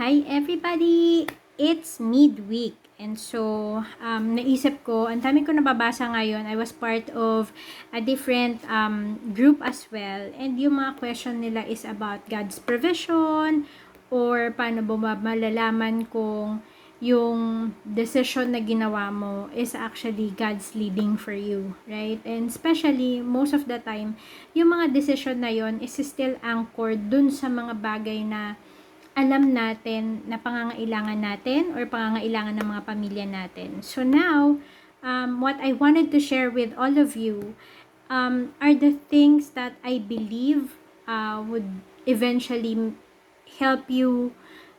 Hi everybody! It's midweek. And so, um, naisip ko, ang dami ko nababasa ngayon, I was part of a different um, group as well. And yung mga question nila is about God's provision, or paano ba malalaman kung yung decision na ginawa mo is actually God's leading for you, right? And especially, most of the time, yung mga decision na yon is still anchored dun sa mga bagay na alam natin na pangangailangan natin or pangangailangan ng mga pamilya natin. So now, um, what I wanted to share with all of you um, are the things that I believe uh, would eventually help you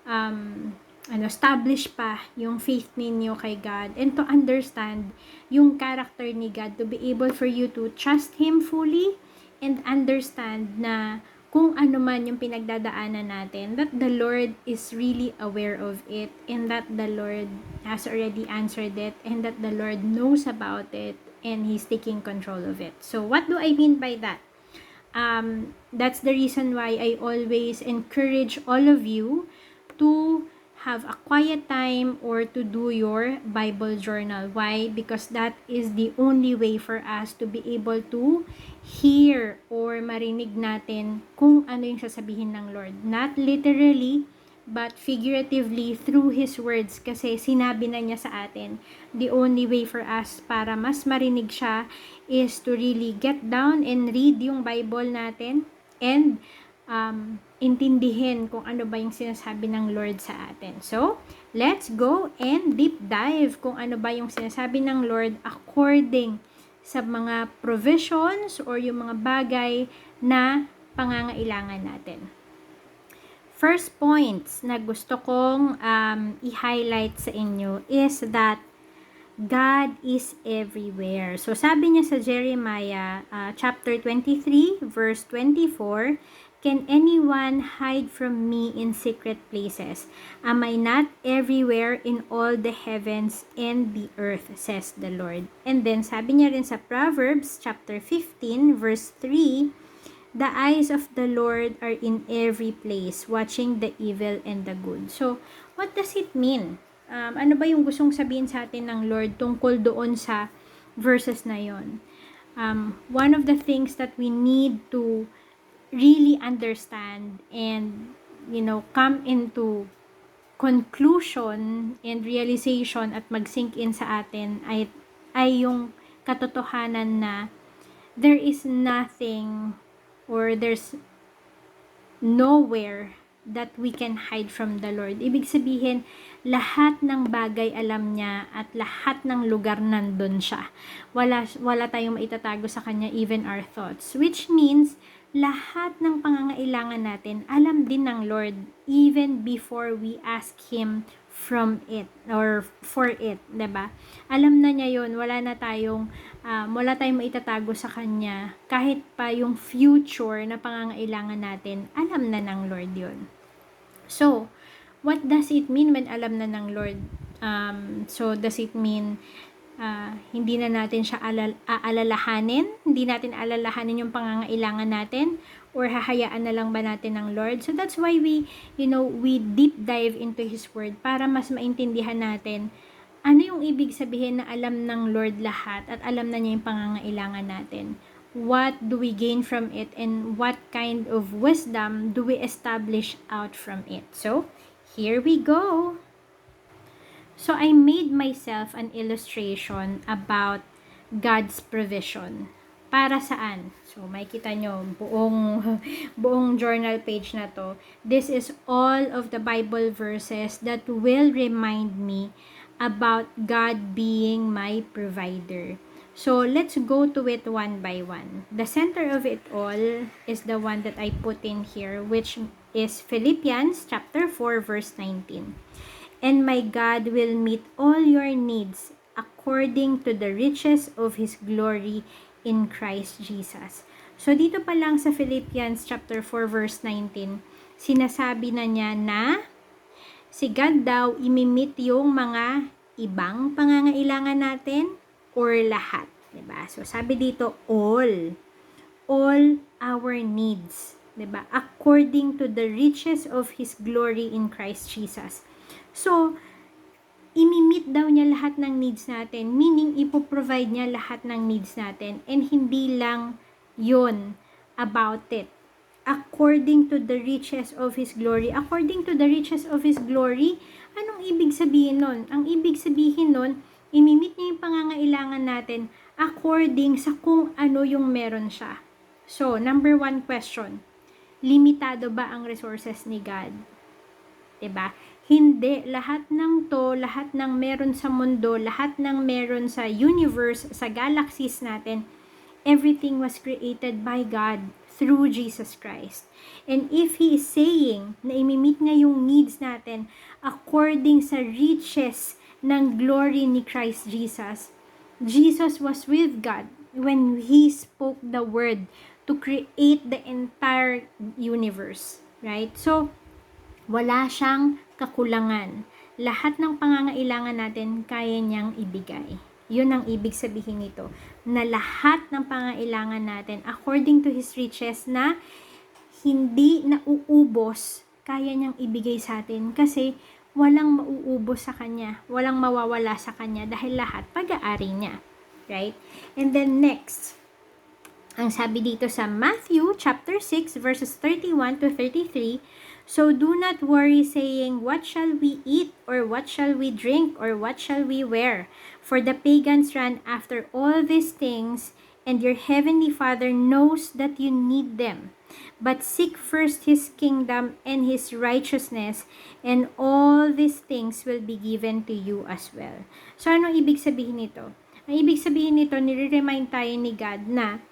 um, ano, establish pa yung faith ninyo kay God and to understand yung character ni God to be able for you to trust Him fully and understand na kung ano man yung pinagdadaanan natin, that the Lord is really aware of it and that the Lord has already answered it and that the Lord knows about it and He's taking control of it. So, what do I mean by that? Um, that's the reason why I always encourage all of you to have a quiet time or to do your Bible journal. Why? Because that is the only way for us to be able to hear or marinig natin kung ano yung sasabihin ng Lord. Not literally, but figuratively through His words kasi sinabi na niya sa atin. The only way for us para mas marinig siya is to really get down and read yung Bible natin and um, intindihin kung ano ba yung sinasabi ng Lord sa atin. So, let's go and deep dive kung ano ba yung sinasabi ng Lord according sa mga provisions or yung mga bagay na pangangailangan natin. First points na gusto kong um, i-highlight sa inyo is that God is everywhere. So sabi niya sa Jeremiah uh, chapter 23 verse 24, Can anyone hide from me in secret places? Am I not everywhere in all the heavens and the earth, says the Lord. And then sabi niya rin sa Proverbs chapter 15 verse 3, The eyes of the Lord are in every place, watching the evil and the good. So, what does it mean? Um, ano ba yung gustong sabihin sa atin ng Lord tungkol doon sa verses na yon? Um, one of the things that we need to really understand and you know come into conclusion and realization at mag-sink in sa atin ay ay yung katotohanan na there is nothing or there's nowhere that we can hide from the Lord. Ibig sabihin, lahat ng bagay alam niya at lahat ng lugar nandun siya. Wala, wala tayong maitatago sa kanya, even our thoughts. Which means, lahat ng pangangailangan natin, alam din ng Lord even before we ask Him from it or for it, ba? Alam na niya 'yon, wala na tayong um, wala tayong maitatago sa kanya. Kahit pa yung future na pangangailangan natin, alam na ng Lord 'yon. So, what does it mean when alam na ng Lord? Um, so does it mean uh, hindi na natin siya alal- aalalahanin, hindi natin alalahanin yung pangangailangan natin, or hahayaan na lang ba natin ng Lord? So that's why we, you know, we deep dive into His Word para mas maintindihan natin ano yung ibig sabihin na alam ng Lord lahat at alam na niya yung pangangailangan natin. What do we gain from it and what kind of wisdom do we establish out from it? So, here we go! So I made myself an illustration about God's provision. Para saan? So makikita nyo, buong, buong journal page na to. This is all of the Bible verses that will remind me about God being my provider. So let's go to it one by one. The center of it all is the one that I put in here, which is Philippians chapter 4 verse 19 and my God will meet all your needs according to the riches of His glory in Christ Jesus. So, dito pa lang sa Philippians chapter 4 verse 19, sinasabi na niya na si God daw imimit yung mga ibang pangangailangan natin or lahat. Diba? So, sabi dito, all. All our needs. 'di ba? According to the riches of His glory in Christ Jesus. So, imimit daw niya lahat ng needs natin. Meaning, ipoprovide niya lahat ng needs natin. And hindi lang yon about it. According to the riches of His glory. According to the riches of His glory, anong ibig sabihin nun? Ang ibig sabihin nun, imimit niya yung pangangailangan natin according sa kung ano yung meron siya. So, number one question, limitado ba ang resources ni God? 'Di ba? Hindi. Lahat ng to, lahat ng meron sa mundo, lahat ng meron sa universe, sa galaxies natin, everything was created by God through Jesus Christ. And if He is saying na imimit niya yung needs natin according sa riches ng glory ni Christ Jesus, Jesus was with God when He spoke the word to create the entire universe. Right? So, wala siyang kakulangan. Lahat ng pangangailangan natin kaya niyang ibigay. Yun ang ibig sabihin nito. Na lahat ng pangangailangan natin according to His riches na hindi nauubos, kaya niyang ibigay sa atin kasi walang mauubos sa Kanya, walang mawawala sa Kanya dahil lahat pag-aari niya. Right? And then next, ang sabi dito sa Matthew chapter 6 verses 31 to 33, So do not worry saying, What shall we eat, or what shall we drink, or what shall we wear? For the pagans run after all these things, and your heavenly Father knows that you need them. But seek first his kingdom and his righteousness, and all these things will be given to you as well. So ano ibig sabihin nito? Ang ibig sabihin nito, nire-remind tayo ni God na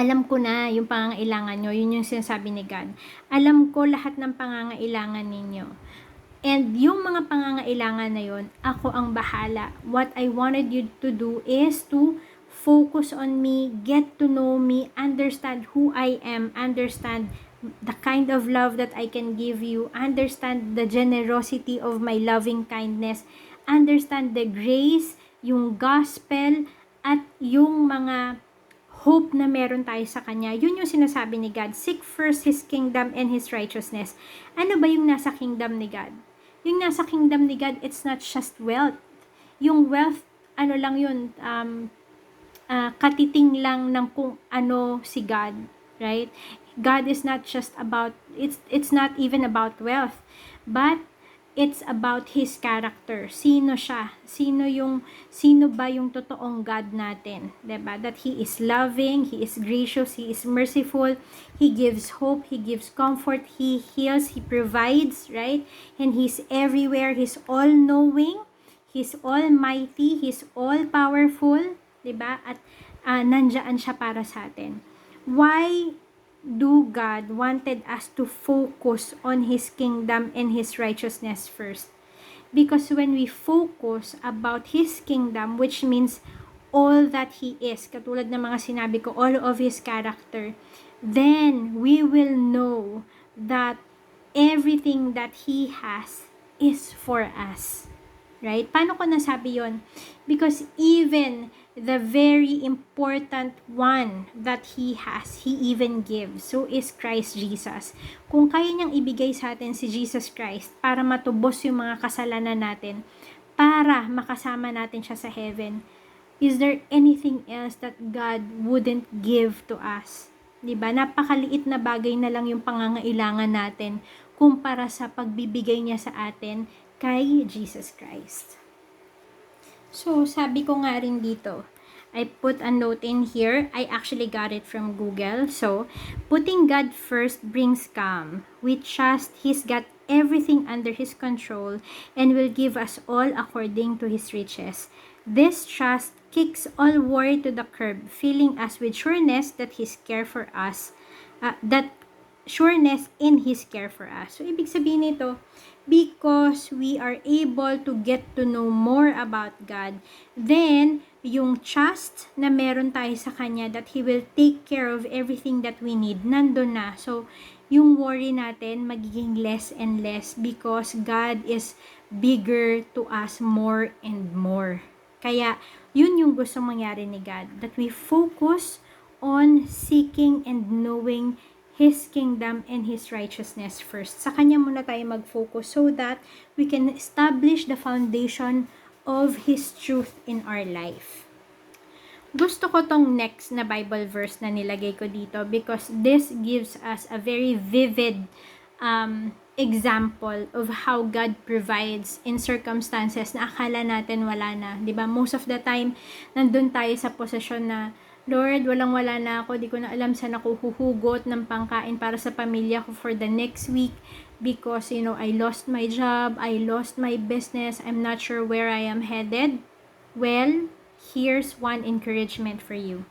alam ko na yung pangangailangan nyo, yun yung sinasabi ni God. Alam ko lahat ng pangangailangan ninyo. And yung mga pangangailangan na yun, ako ang bahala. What I wanted you to do is to focus on me, get to know me, understand who I am, understand the kind of love that I can give you, understand the generosity of my loving kindness, understand the grace, yung gospel, at yung mga hope na meron tayo sa Kanya. Yun yung sinasabi ni God. Seek first His kingdom and His righteousness. Ano ba yung nasa kingdom ni God? Yung nasa kingdom ni God, it's not just wealth. Yung wealth, ano lang yun, um, uh, katiting lang ng kung ano si God. Right? God is not just about, it's, it's not even about wealth. But, it's about his character. Sino siya? Sino yung sino ba yung totoong God natin? 'Di ba? That he is loving, he is gracious, he is merciful, he gives hope, he gives comfort, he heals, he provides, right? And he's everywhere, he's all-knowing, he's almighty, he's all-powerful, 'di ba? At uh, nandiyan siya para sa atin. Why do God wanted us to focus on His kingdom and His righteousness first. Because when we focus about His kingdom, which means all that He is, katulad ng mga sinabi ko, all of His character, then we will know that everything that He has is for us. Right? Paano ko nasabi yon? Because even the very important one that He has, He even gives. So is Christ Jesus. Kung kaya niyang ibigay sa atin si Jesus Christ para matubos yung mga kasalanan natin, para makasama natin siya sa heaven, is there anything else that God wouldn't give to us? 'Di ba? Napakaliit na bagay na lang yung pangangailangan natin kumpara sa pagbibigay niya sa atin kay Jesus Christ. So, sabi ko nga rin dito, I put a note in here. I actually got it from Google. So, putting God first brings calm. We trust He's got everything under His control and will give us all according to His riches. This trust kicks all worry to the curb, filling us with sureness that His care for us, uh, that sureness in His care for us. So, ibig sabihin nito, because we are able to get to know more about God, then, yung trust na meron tayo sa Kanya that He will take care of everything that we need, nandun na. So, yung worry natin magiging less and less because God is bigger to us more and more. Kaya, yun yung gusto mangyari ni God. That we focus on seeking and knowing His kingdom and His righteousness first. Sa Kanya muna tayo mag-focus so that we can establish the foundation of His truth in our life. Gusto ko tong next na Bible verse na nilagay ko dito because this gives us a very vivid um, example of how God provides in circumstances na akala natin wala na. ba Most of the time, nandun tayo sa posisyon na, Lord, walang-wala na ako, di ko na alam saan ako huhugot ng pangkain para sa pamilya ko for the next week because, you know, I lost my job, I lost my business, I'm not sure where I am headed. Well, here's one encouragement for you.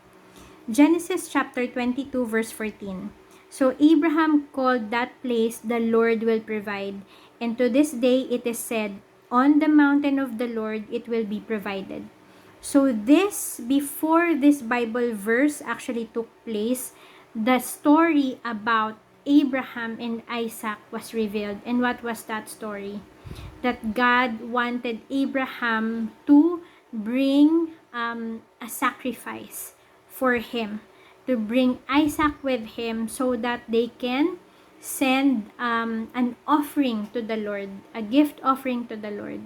Genesis chapter 22 verse 14. So Abraham called that place the Lord will provide. And to this day it is said, on the mountain of the Lord it will be provided. So this, before this Bible verse actually took place, the story about Abraham and Isaac was revealed. And what was that story? That God wanted Abraham to bring um, a sacrifice for him to bring Isaac with him so that they can send um, an offering to the Lord, a gift offering to the Lord.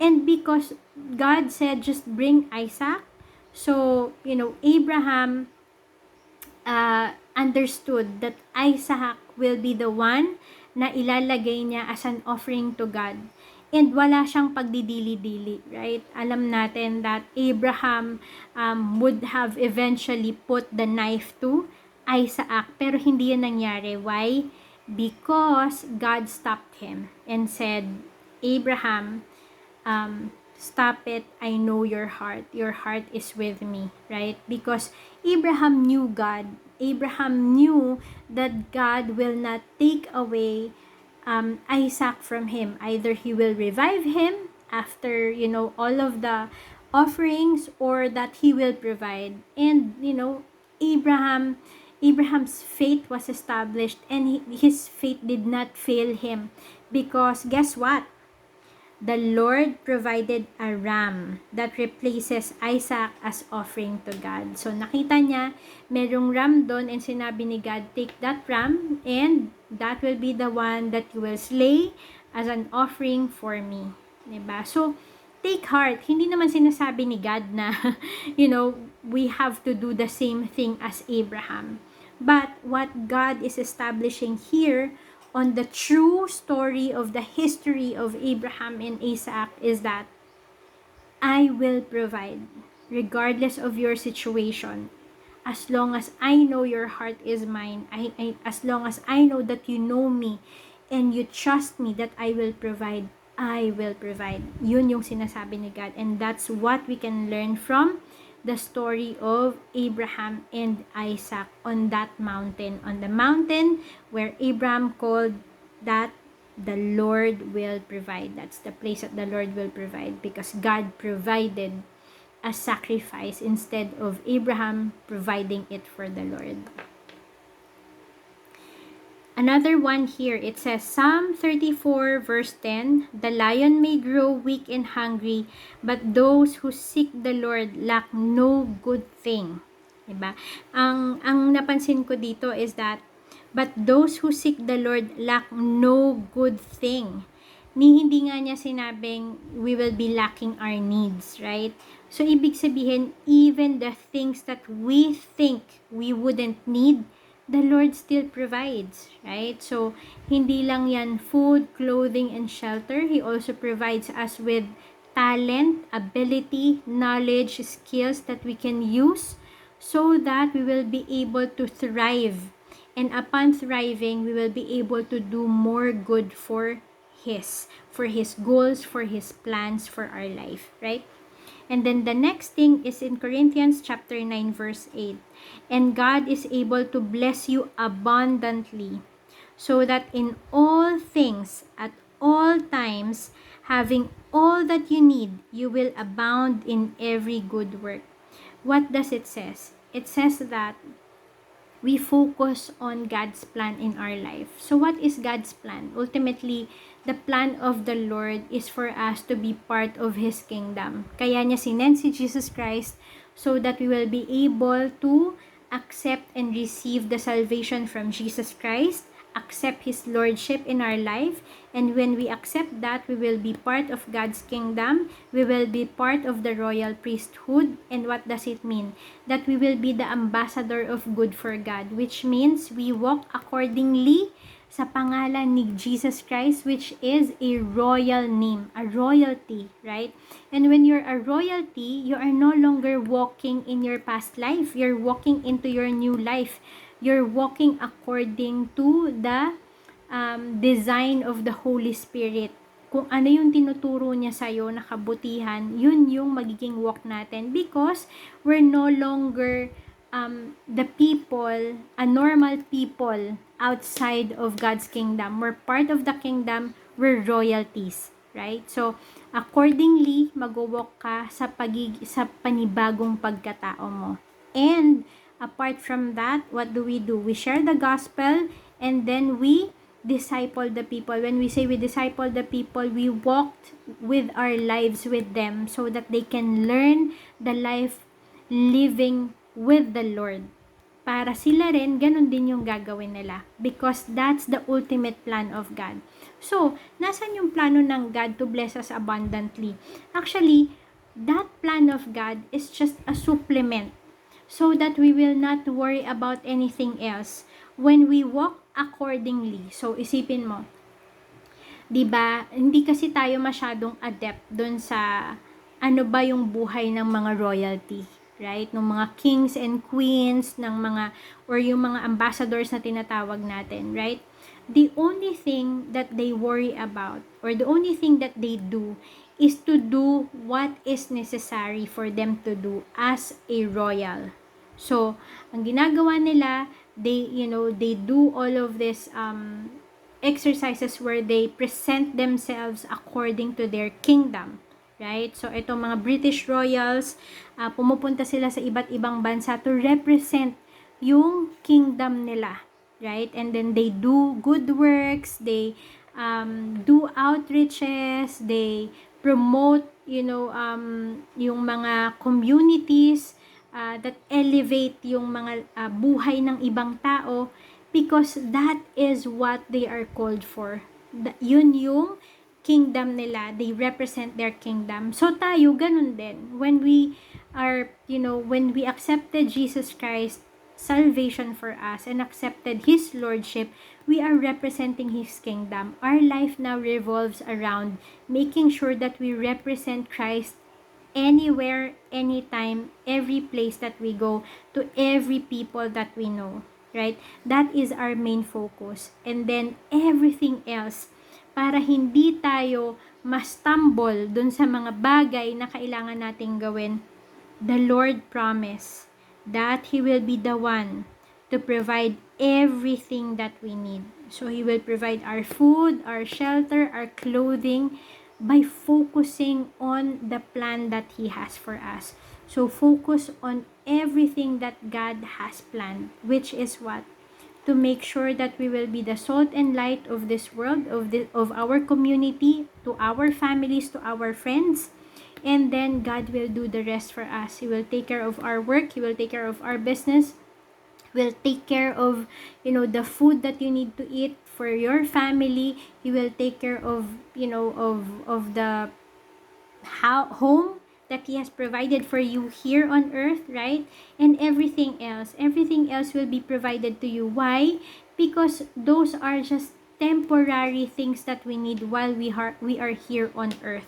And because God said, just bring Isaac, so, you know, Abraham uh, understood that Isaac will be the one na ilalagay niya as an offering to God. And wala siyang pagdidili-dili, right? Alam natin that Abraham um, would have eventually put the knife to Isaac, pero hindi yan nangyari. Why? Because God stopped him and said, Abraham, um, stop it. I know your heart. Your heart is with me, right? Because Abraham knew God. Abraham knew that God will not take away um, Isaac from him. Either he will revive him after, you know, all of the offerings or that he will provide. And, you know, Abraham, Abraham's faith was established and he, his faith did not fail him. Because guess what? The Lord provided a ram that replaces Isaac as offering to God. So, nakita niya, merong ram doon and sinabi ni God, take that ram and that will be the one that you will slay as an offering for me. Diba? So, take heart. Hindi naman sinasabi ni God na, you know, we have to do the same thing as Abraham. But what God is establishing here on the true story of the history of Abraham and Isaac is that I will provide regardless of your situation. As long as I know your heart is mine, I, I, as long as I know that you know me and you trust me that I will provide, I will provide. Yun yung sinasabi ni God. And that's what we can learn from the story of Abraham and Isaac on that mountain. On the mountain where Abraham called that the Lord will provide. That's the place that the Lord will provide because God provided a sacrifice instead of Abraham providing it for the Lord. Another one here, it says Psalm 34 verse 10, The lion may grow weak and hungry, but those who seek the Lord lack no good thing. Diba? Ang, ang napansin ko dito is that, but those who seek the Lord lack no good thing. Ni hindi nga niya sinabing we will be lacking our needs, right? So, ibig sabihin, even the things that we think we wouldn't need, the Lord still provides, right? So, hindi lang yan food, clothing, and shelter. He also provides us with talent, ability, knowledge, skills that we can use so that we will be able to thrive. And upon thriving, we will be able to do more good for His, for His goals, for His plans for our life, right? And then the next thing is in Corinthians chapter 9 verse 8. And God is able to bless you abundantly so that in all things at all times having all that you need you will abound in every good work. What does it says? It says that we focus on God's plan in our life. So what is God's plan? Ultimately, the plan of the Lord is for us to be part of His kingdom. Kaya niya sinend si Jesus Christ so that we will be able to accept and receive the salvation from Jesus Christ, accept His Lordship in our life, and when we accept that, we will be part of God's kingdom, we will be part of the royal priesthood, and what does it mean? That we will be the ambassador of good for God, which means we walk accordingly sa pangalan ni Jesus Christ, which is a royal name, a royalty, right? And when you're a royalty, you are no longer walking in your past life. You're walking into your new life. You're walking according to the um, design of the Holy Spirit. Kung ano yung tinuturo niya sa'yo na kabutihan, yun yung magiging walk natin because we're no longer um, the people, a normal people outside of God's kingdom. We're part of the kingdom, we're royalties, right? So, accordingly, mag-walk ka sa, pagig sa panibagong pagkatao mo. And, apart from that, what do we do? We share the gospel and then we disciple the people. When we say we disciple the people, we walked with our lives with them so that they can learn the life living with the Lord. Para sila rin, ganun din yung gagawin nila. Because that's the ultimate plan of God. So, nasan yung plano ng God to bless us abundantly? Actually, that plan of God is just a supplement so that we will not worry about anything else when we walk accordingly. So, isipin mo, 'di ba? Hindi kasi tayo masyadong adept doon sa ano ba yung buhay ng mga royalty, right? Ng mga kings and queens, ng mga or yung mga ambassadors na tinatawag natin, right? The only thing that they worry about or the only thing that they do is to do what is necessary for them to do as a royal. So, ang ginagawa nila, they, you know, they do all of this um, exercises where they present themselves according to their kingdom. Right? So, itong mga British royals, uh, pumupunta sila sa iba't ibang bansa to represent yung kingdom nila. Right? And then they do good works, they um, do outreaches, they promote, you know, um, yung mga communities uh, that elevate yung mga uh, buhay ng ibang tao because that is what they are called for. Da, yun yung kingdom nila. They represent their kingdom. So tayo, ganun din. When we are, you know, when we accepted Jesus Christ, salvation for us and accepted His Lordship, we are representing His kingdom. Our life now revolves around making sure that we represent Christ anywhere, anytime, every place that we go, to every people that we know. Right? That is our main focus. And then, everything else, para hindi tayo mastumble dun sa mga bagay na kailangan nating gawin, the Lord promise that He will be the one to provide everything that we need. So, He will provide our food, our shelter, our clothing, by focusing on the plan that He has for us. So, focus on everything that God has planned, which is what? To make sure that we will be the salt and light of this world, of, the, of our community, to our families, to our friends. And then God will do the rest for us. He will take care of our work, He will take care of our business, will take care of you know the food that you need to eat for your family he will take care of you know of of the how home that he has provided for you here on earth right? And everything else. Everything else will be provided to you. Why? Because those are just temporary things that we need while we are we are here on earth.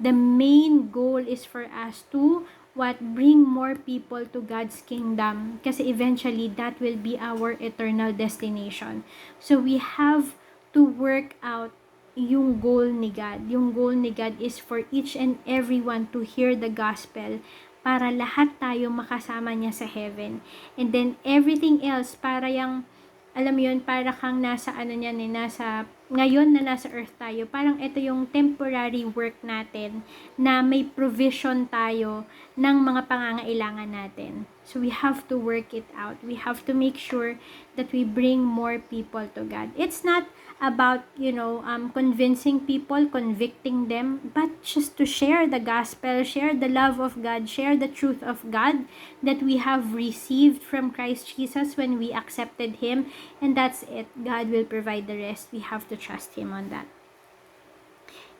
The main goal is for us to what bring more people to God's kingdom. Kasi eventually that will be our eternal destination. So we have to work out yung goal ni God. Yung goal ni God is for each and everyone to hear the gospel para lahat tayo makasama niya sa heaven. And then everything else para yung alam mo yun, para kang nasa ano niyan eh, nasa ngayon na nasa earth tayo, parang ito yung temporary work natin na may provision tayo ng mga pangangailangan natin. So we have to work it out. We have to make sure that we bring more people to God. It's not about, you know, um, convincing people, convicting them, but just to share the gospel, share the love of God, share the truth of God that we have received from Christ Jesus when we accepted Him. And that's it. God will provide the rest. We have to trust Him on that.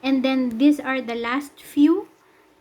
And then these are the last few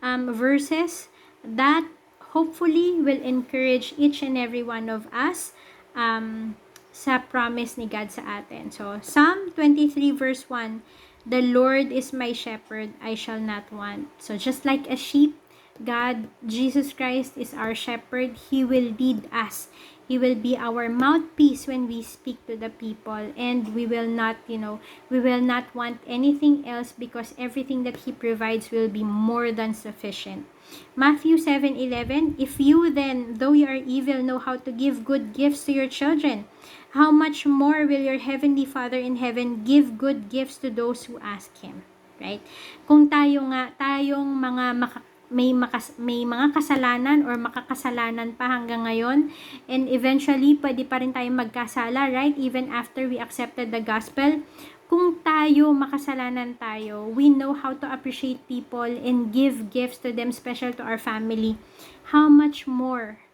um, verses that hopefully will encourage each and every one of us um, sa promise ni God sa atin. So, Psalm 23 verse 1, The Lord is my shepherd, I shall not want. So, just like a sheep, God, Jesus Christ is our shepherd. He will lead us. He will be our mouthpiece when we speak to the people and we will not, you know, we will not want anything else because everything that he provides will be more than sufficient. Matthew 7:11 If you then, though you are evil, know how to give good gifts to your children, how much more will your heavenly Father in heaven give good gifts to those who ask him? Right? Kung tayo nga, tayong mga maka- may makas, may mga kasalanan or makakasalanan pa hanggang ngayon. And eventually pwede pa rin tayong magkasala right? Even after we accepted the gospel. Kung tayo makasalanan tayo we know how to appreciate people and give gifts to them special to our family. How much more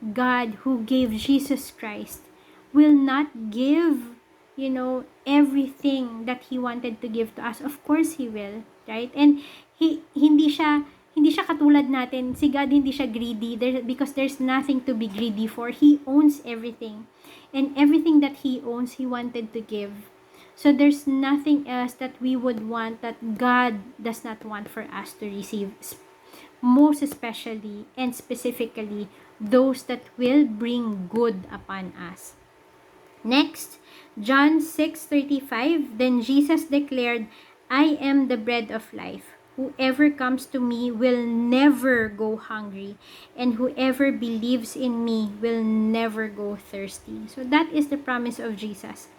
God who gave Jesus Christ will not give you know everything that he wanted to give to us? Of course he will right? And he hindi siya hindi siya katulad natin. Si God hindi siya greedy there, because there's nothing to be greedy for. He owns everything. And everything that He owns, He wanted to give. So there's nothing else that we would want that God does not want for us to receive. Most especially and specifically, those that will bring good upon us. Next, John 6:35, then Jesus declared, I am the bread of life. Whoever comes to me will never go hungry, and whoever believes in me will never go thirsty. So that is the promise of Jesus.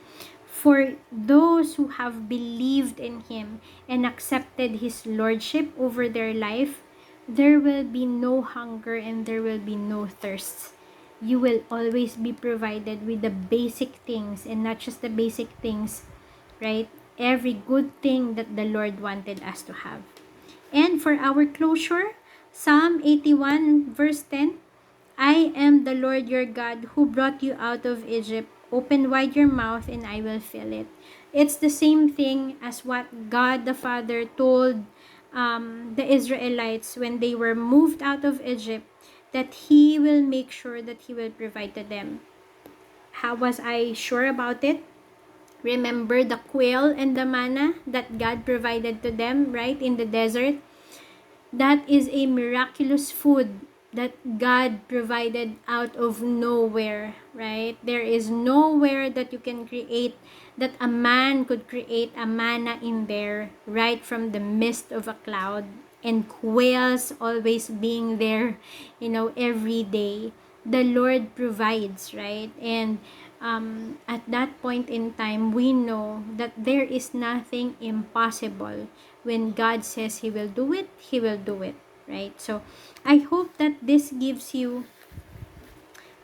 For those who have believed in him and accepted his lordship over their life, there will be no hunger and there will be no thirst. You will always be provided with the basic things and not just the basic things, right? Every good thing that the Lord wanted us to have. And for our closure, Psalm 81 verse 10, I am the Lord your God who brought you out of Egypt. Open wide your mouth and I will fill it. It's the same thing as what God the Father told um, the Israelites when they were moved out of Egypt that He will make sure that He will provide to them. How was I sure about it? Remember the quail and the manna that God provided to them, right, in the desert? That is a miraculous food that God provided out of nowhere, right? There is nowhere that you can create, that a man could create a manna in there, right from the mist of a cloud, and quails always being there, you know, every day. The Lord provides, right? And um, at that point in time, we know that there is nothing impossible. When God says He will do it, He will do it, right? So, I hope that this gives you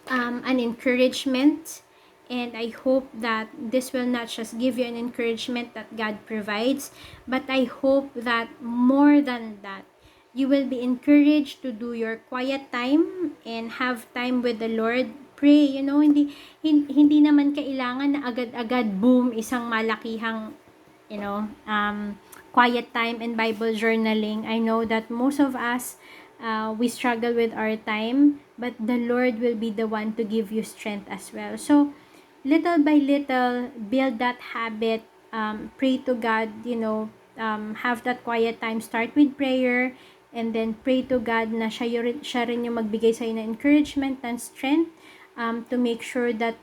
um, an encouragement, and I hope that this will not just give you an encouragement that God provides, but I hope that more than that, you will be encouraged to do your quiet time and have time with the Lord pray, you know, hindi hindi naman kailangan na agad-agad boom isang malakihang you know, um quiet time and Bible journaling. I know that most of us uh, we struggle with our time, but the Lord will be the one to give you strength as well. So, little by little, build that habit. Um, pray to God, you know, um, have that quiet time. Start with prayer and then pray to God na siya, siya rin yung magbigay sa'yo ng encouragement and strength um, to make sure that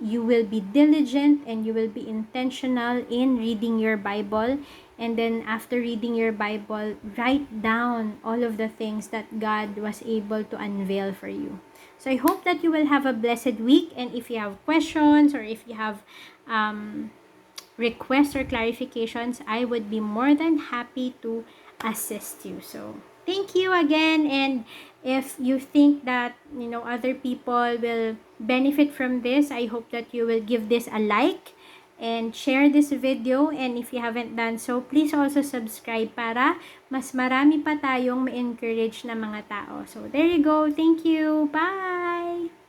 you will be diligent and you will be intentional in reading your Bible. And then after reading your Bible, write down all of the things that God was able to unveil for you. So I hope that you will have a blessed week. And if you have questions or if you have um, requests or clarifications, I would be more than happy to assist you. So, thank you again. And if you think that, you know, other people will benefit from this, I hope that you will give this a like and share this video. And if you haven't done so, please also subscribe para mas marami pa tayong ma-encourage na mga tao. So, there you go. Thank you. Bye!